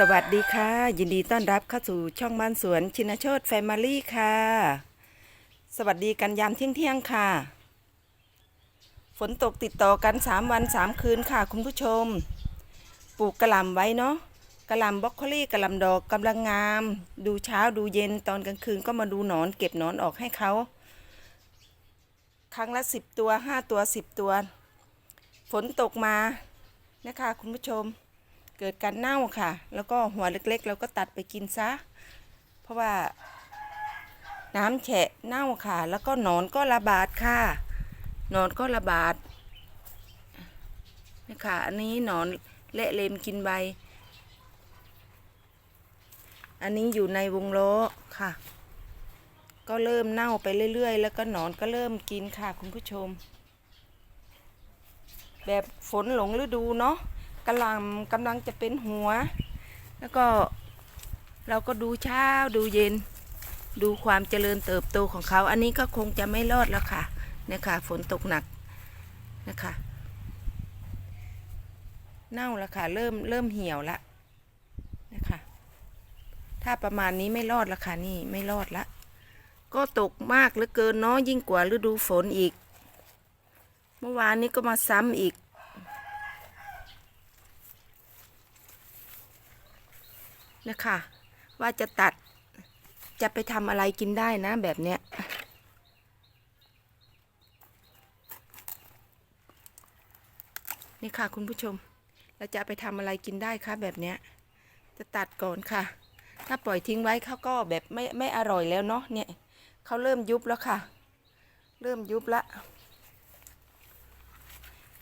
สวัสดีค่ะ ยินดีต้อนรับเข้าสู่ช่องบ้านสวนชินโชตแฟมิลี่ค่ะ สวัสดีกันยามเที่ยงเที่ยงค่ะ ฝนตกติดต่อกัน 3 วัน 3 คืนค่ะ คุณผู้ชม ปลูกกระหล่ำไว้เนาะกระหล่ำบรอกโคลี่กระหล่ำดอกกำลังงาม ดูเช้าดูเย็นตอนกลางคืนก็มาดูหนอนเก็บหนอนออกให้เขา ครั้งละ 10 ตัว 5 ตัว 10 ตัว ฝนตกมานะคะ คุณผู้ชม เกิดการเน่าค่ะ แล้วก็หัวเล็กๆ เราก็ตัดไปกินซะ เพราะว่าน้ำแฉะเน่าค่ะ แล้วก็หนอนก็ระบาดค่ะหนอนก็ระบาดนี่ค่ะอันนี้หนอนเละเลมกินใบ อันนี้อยู่ในวงล้อค่ะ ก็เริ่มเน่าไปเรื่อย ๆ แล้วก็หนอนก็เริ่มกินค่ะคุณผู้ชม แบบฝนหลงฤดูเนาะ กำลังกำลังจะเป็นหัว แล้วก็เราก็ดูเช้าดูเย็น ดูความเจริญเติบโตของเขา อันนี้ก็คงจะไม่รอดแล้วค่ะเนี่ยค่ะฝนตกหนักนะคะเน่าแล้วค่ะเริ่มเริ่มเหี่ยวละนะคะถ้าประมาณนี้ไม่รอดล้วค่ะนี่ไม่รอดละ ก็ตกมากเหลือเกินเนาะยิ่งกว่าฤดูฝนอีก เมื่อวานนี้ก็มาซ้ำอีก นะคะ ว่าจะตัดจะไปทำอะไรกินได้นะแบบเนี้ยนี่ค่ะคุณผู้ชม เราจะไปทำอะไรกินได้คะแบบเนี้ย จะตัดก่อนค่ะ ถ้าปล่อยทิ้งไว้เขาก็แบบไม่ไม่อร่อยแล้วเนาะเนี่ยเขาเริ่มยุบแล้วค่ะ เริ่มยุบละ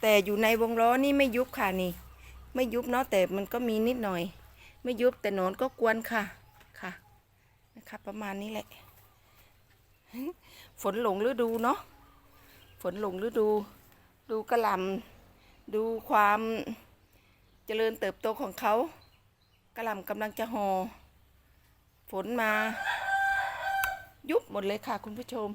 แต่อยู่ในวงล้อนี่ไม่ยุบค่ะนี่ ไม่ยุบเนาะแต่มันก็มีนิดหน่อย ไม่ยุบแต่หนอนก็กวนค่ะค่ะนะคะประมาณนี้แหละ ฝนหลงฤดูเนาะฝนหลงฤดู ดูกระหลำดูความเจริญเติบโตของเขากระหลำกำลังจะหอ่อฝนมา ยุบหมดเลยค่ะคุณผู้ชม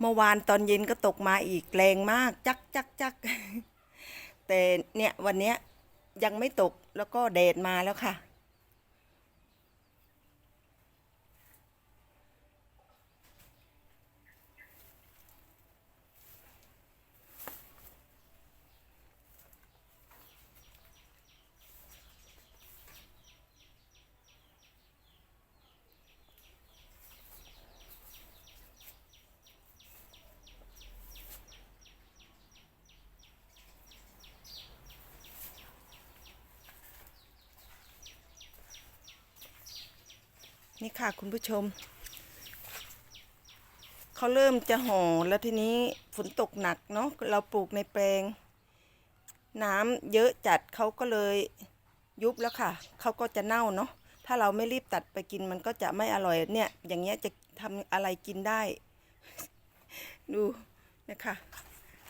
เมื่อวานตอนเย็นก็ตกมาอีกแรงมาก จักจักจักแต่เนี่ยวันเนี้ยยังไม่ตกแล้วก็แดดมาแล้วค่ะ นี่ค่ะคุณผู้ชม เขาเริ่มจะห่อแล้วทีนี้ฝนตกหนักเนาะเราปลูกในแปลง น้ำเยอะจัดเขาก็เลยยุบแล้วค่ะ เขาก็จะเน่าเนาะถ้าเราไม่รีบตัดไปกินมันก็จะไม่อร่อยเนี่ย อย่างเงี้ยจะทำอะไรกินได้ ดูนะคะ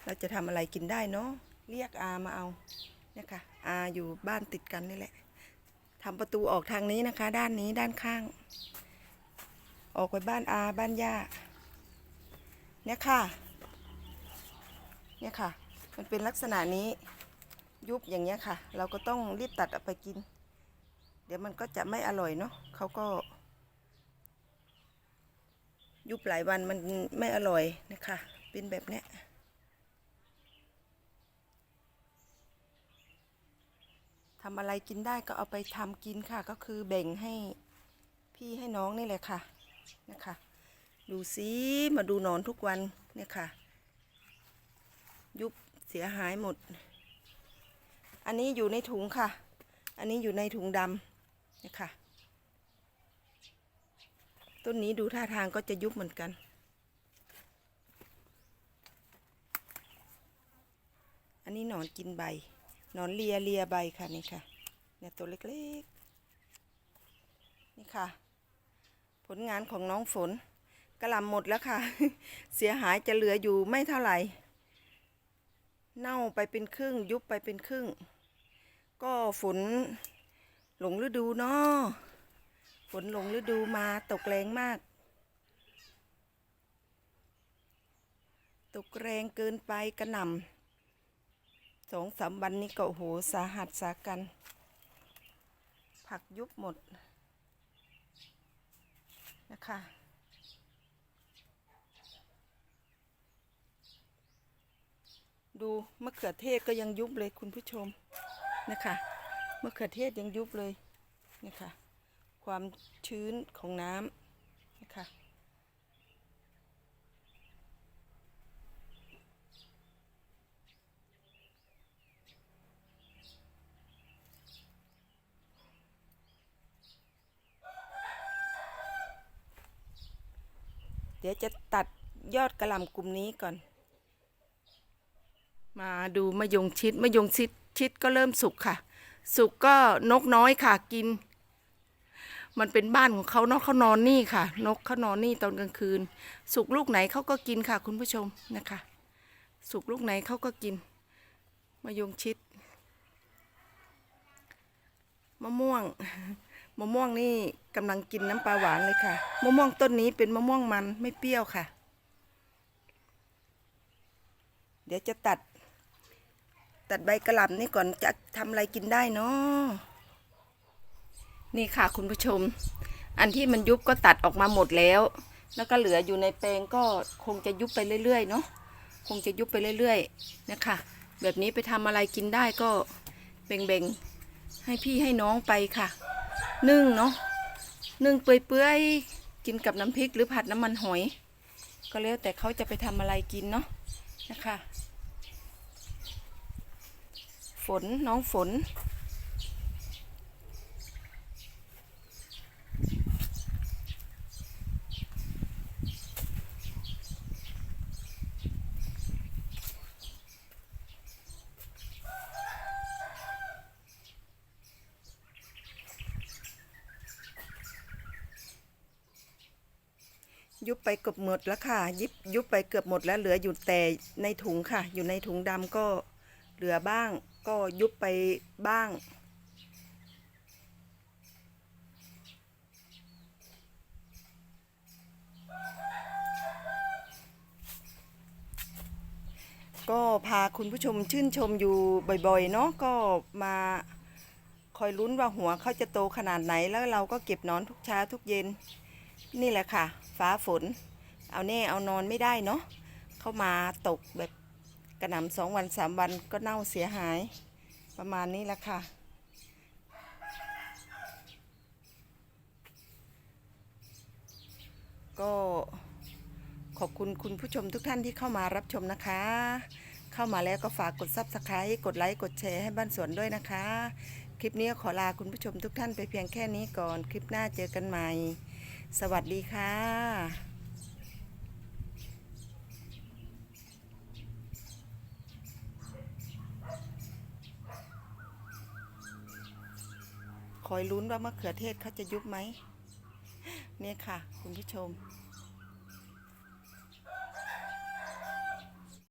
เราจะทำอะไรกินได้เนาะเรียกอามาเอาเนี่ยค่ะอาอยู่บ้านติดกันนี่แหละ ทำประตูออกทางนี้นะคะ ด้านนี้ด้านข้าง ออกไปบ้านอาบ้านย่าเนี่ยค่ะ เนี่ยค่ะ มันเป็นลักษณะนี้ยุบอย่างเงี้ยค่ะ เราก็ต้องรีบตัดออกไปกิน เดี๋ยวมันก็จะไม่อร่อยเนาะเขาก็ ยุบหลายวันมันไม่อร่อยนะคะ เป็นแบบเนี้ย ทำอะไรกินได้ก็เอาไปทำกินค่ะ ก็คือแบ่งให้พี่ให้น้องนี่แหละค่ะนะคะ ดูซิมาดูนอนทุกวันเนี่ยค่ะ ยุบเสียหายหมด อันนี้อยู่ในถุงค่ะ อันนี้อยู่ในถุงดำเนี่ยค่ะ ต้นนี้ดูท่าทางก็จะยุบเหมือนกันอันนี้หนอนกินใบ นอนเลียเลียใบค่ะนี่ค่ะ เนี่ยตัวเล็กๆ นี่ค่ะ ผลงานของน้องฝนกระหลำหมดแล้วค่ะ เสียหายจะเหลืออยู่ไม่เท่าไหร่ เน่าไปเป็นครึ่ง ยุบไปเป็นครึ่ง ก็ฝนหลงฤดูเนาะฝนหลงฤดูมาตกแรงมาก ตกแรงเกินไปกระหน่ำ องสามวันนี้ก็โหสาหัสสากัน ผักยุบหมดนะคะดูมะเขือเทศก็ยังยุบเลยคุณผู้ชมนะคะมะเขือเทศยังยุบเลยนะคะความชื้นของน้ำนะคะ ดี๋ยวจะตัดยอดกระหล่ำกลุ่มนี้ก่อน มาดูมะยงชิดมะยงชิดชิดก็เริ่มสุกค่ะ สุกก็นกน้อยค่ะกิน มันเป็นบ้านของเขาเนาะเขานอนนี่ค่ะ นกเขานอนนี่ตอนกลางคืน สุกลูกไหนเขาก็กินค่ะ คุณผู้ชมนะคะ สุกลูกไหนเขาก็กินมะยงชิดมะม่วง มะม่วงนี่กำลังกินน้ำปลาหวานเลยค่ะ มะม่วงต้นนี้เป็นมะม่วงมันไม่เปรี้ยวค่ะ เดี๋ยวจะตัด ตัดใบกระหล่ำนี่ก่อนจะทำอะไรกินได้เนาะนี่ค่ะคุณผู้ชม อันที่มันยุบก็ตัดออกมาหมดแล้ว แล้วก็เหลืออยู่ในแปลงก็คงจะยุบไปเรื่อยๆเนาะคงจะยุบไปเรื่อยๆนะคะแบบนี้ไปทำอะไรกินได้ก็แบ่งๆให้พี่ให้น้องไปค่ะ นึ่งเนาะนึ่งเปื่อยๆกินกับน้ำพริกหรือผัดน้ำมันหอย ก็แล้วแต่เขาจะไปทำอะไรกินเนาะนะคะ ฝนน้องฝน ยุบไปเกือบหมดแล้วค่ะ ยิบยุบไปเกือบหมดแล้วเหลืออยู่แต่ในถุงค่ะ อยู่ในถุงดำก็เหลือบ้าง ก็ยุบไปบ้างก็พาคุณผู้ชมชื่นชมอยู่บ่อยๆ เนาะก็มาคอยลุ้นว่าหัวเขาจะโตขนาดไหนแล้วเราก็เก็บนอนทุกเช้าทุกเย็น นี่แหละค่ะ ฟ้าฝน เอาแน่เอานอนไม่ได้เนาะเข้ามาตกแบบกระหน่ำสองวันสามวันก็เน่าเสียหาย ประมาณนี้แหละค่ะ ก็ขอบคุณคุณผู้ชมทุกท่านที่เข้ามารับชมนะคะ เข้ามาแล้วก็ฝากกด Subscribe กดไลค์ กดแชร์ให้บ้านสวนด้วยนะคะ คลิปนี้ขอลาคุณผู้ชมทุกท่านไปเพียงแค่นี้ก่อน คลิปหน้าเจอกันใหม่ สวัสดีค่ะคอยลุ้นว่ามะเขือเทศเขาจะยุบไหม เนี่ยค่ะ คุณผู้ชม